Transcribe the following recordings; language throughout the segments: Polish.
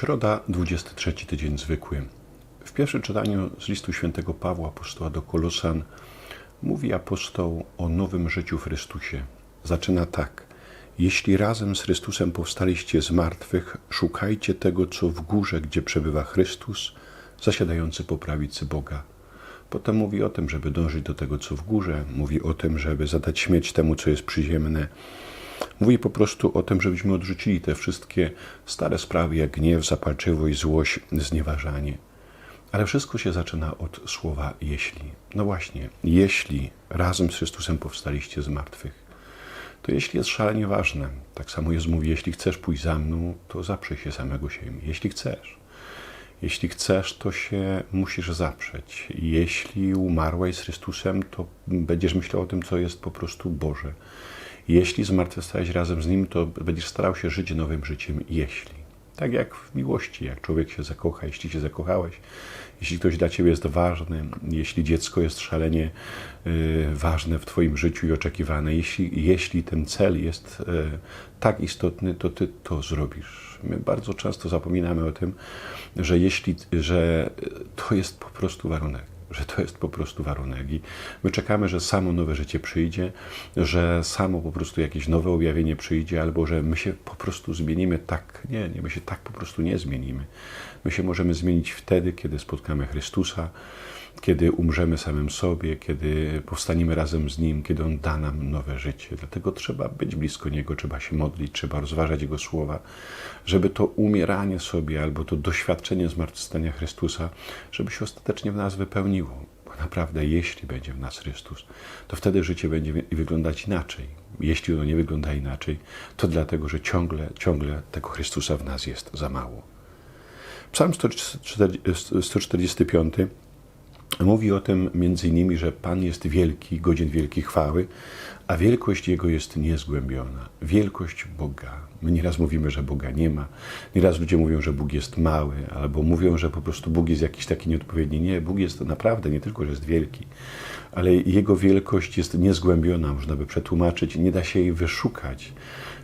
Środa, 23 tydzień zwykły. W pierwszym czytaniu z listu świętego Pawła apostoła do Kolosan mówi apostoł o nowym życiu w Chrystusie. Zaczyna tak. Jeśli razem z Chrystusem powstaliście z martwych, szukajcie tego, co w górze, gdzie przebywa Chrystus, zasiadający po prawicy Boga. Potem mówi o tym, żeby dążyć do tego, co w górze. Mówi o tym, żeby zadać śmierć temu, co jest przyziemne. Mówi po prostu o tym, żebyśmy odrzucili te wszystkie stare sprawy, jak gniew, zapalczywość, złość, znieważanie. Ale wszystko się zaczyna od słowa jeśli. No właśnie, jeśli razem z Chrystusem powstaliście z martwych, to jeśli jest szalenie ważne. Tak samo Jezus mówi, jeśli chcesz pójść za mną, to zaprzyj się samego siebie. Jeśli chcesz. Jeśli chcesz, to się musisz zaprzeć. Jeśli umarłeś z Chrystusem, to będziesz myślał o tym, co jest po prostu Boże. Jeśli zmartwychwstałeś razem z Nim, to będziesz starał się żyć nowym życiem, jeśli. Tak jak w miłości, jak człowiek się zakocha, jeśli się zakochałeś, jeśli ktoś dla ciebie jest ważny, jeśli dziecko jest szalenie y, ważne w twoim życiu i oczekiwane, jeśli, jeśli ten cel jest y, tak istotny, to ty to zrobisz. My bardzo często zapominamy o tym, że jeśli, że to jest po prostu warunek że to jest po prostu warunek. I my czekamy, że samo nowe życie przyjdzie, że samo po prostu jakieś nowe objawienie przyjdzie, albo że my się po prostu zmienimy tak. Nie, nie, my się tak po prostu nie zmienimy. My się możemy zmienić wtedy, kiedy spotkamy Chrystusa, kiedy umrzemy samym sobie, kiedy powstaniemy razem z Nim, kiedy On da nam nowe życie. Dlatego trzeba być blisko Niego, trzeba się modlić, trzeba rozważać Jego słowa, żeby to umieranie sobie albo to doświadczenie zmartwychwstania Chrystusa, żeby się ostatecznie w nas wypełniło. Bo naprawdę, jeśli będzie w nas Chrystus, to wtedy życie będzie wyglądać inaczej. Jeśli ono nie wygląda inaczej, to dlatego, że ciągle, ciągle tego Chrystusa w nas jest za mało. Psalm 145 Mówi o tym między innymi, że Pan jest wielki, godzien wielkiej chwały, a wielkość Jego jest niezgłębiona. Wielkość Boga. My nieraz mówimy, że Boga nie ma. Nieraz ludzie mówią, że Bóg jest mały, albo mówią, że po prostu Bóg jest jakiś taki nieodpowiedni. Nie, Bóg jest naprawdę nie tylko, że jest wielki, ale Jego wielkość jest niezgłębiona, można by przetłumaczyć. Nie da się jej wyszukać.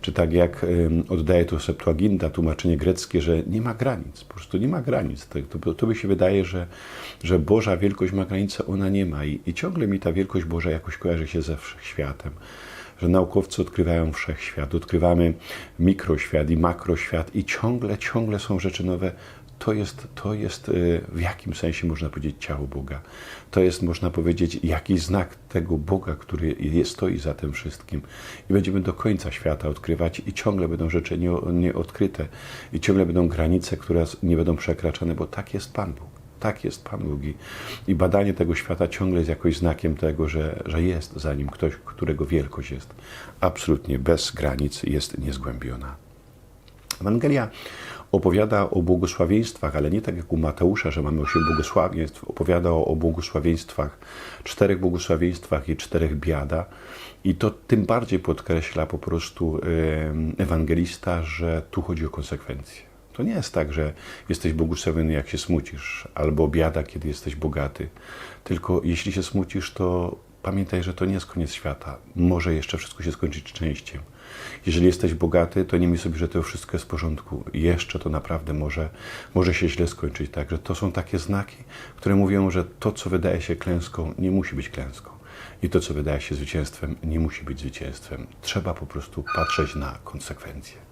Czy tak jak oddaje to Septuaginta, tłumaczenie greckie, że nie ma granic, po prostu nie ma granic. To, to by się wydaje, że, że Boża wielkość ma granice, ona nie ma. I, I ciągle mi ta wielkość Boża jakoś kojarzy się ze wszechświatem że naukowcy odkrywają wszechświat, odkrywamy mikroświat i makroświat i ciągle, ciągle są rzeczy nowe. To jest, to jest w jakim sensie można powiedzieć ciało Boga. To jest, można powiedzieć, jakiś znak tego Boga, który jest, stoi za tym wszystkim. I będziemy do końca świata odkrywać i ciągle będą rzeczy nieodkryte i ciągle będą granice, które nie będą przekraczane, bo tak jest Pan Bóg. Tak jest Pan Bóg. I badanie tego świata ciągle jest jakoś znakiem tego, że, że jest za nim ktoś, którego wielkość jest absolutnie bez granic, jest niezgłębiona. Ewangelia opowiada o błogosławieństwach, ale nie tak jak u Mateusza, że mamy osiem błogosławieństw. Opowiada o błogosławieństwach, czterech błogosławieństwach i czterech biada. I to tym bardziej podkreśla po prostu ewangelista, że tu chodzi o konsekwencje. To nie jest tak, że jesteś błogosławiony, jak się smucisz, albo biada, kiedy jesteś bogaty. Tylko jeśli się smucisz, to pamiętaj, że to nie jest koniec świata. Może jeszcze wszystko się skończyć szczęściem. Jeżeli jesteś bogaty, to nie myśl sobie, że to wszystko jest w porządku. Jeszcze to naprawdę może, może się źle skończyć. Także to są takie znaki, które mówią, że to, co wydaje się klęską, nie musi być klęską. I to, co wydaje się zwycięstwem, nie musi być zwycięstwem. Trzeba po prostu patrzeć na konsekwencje.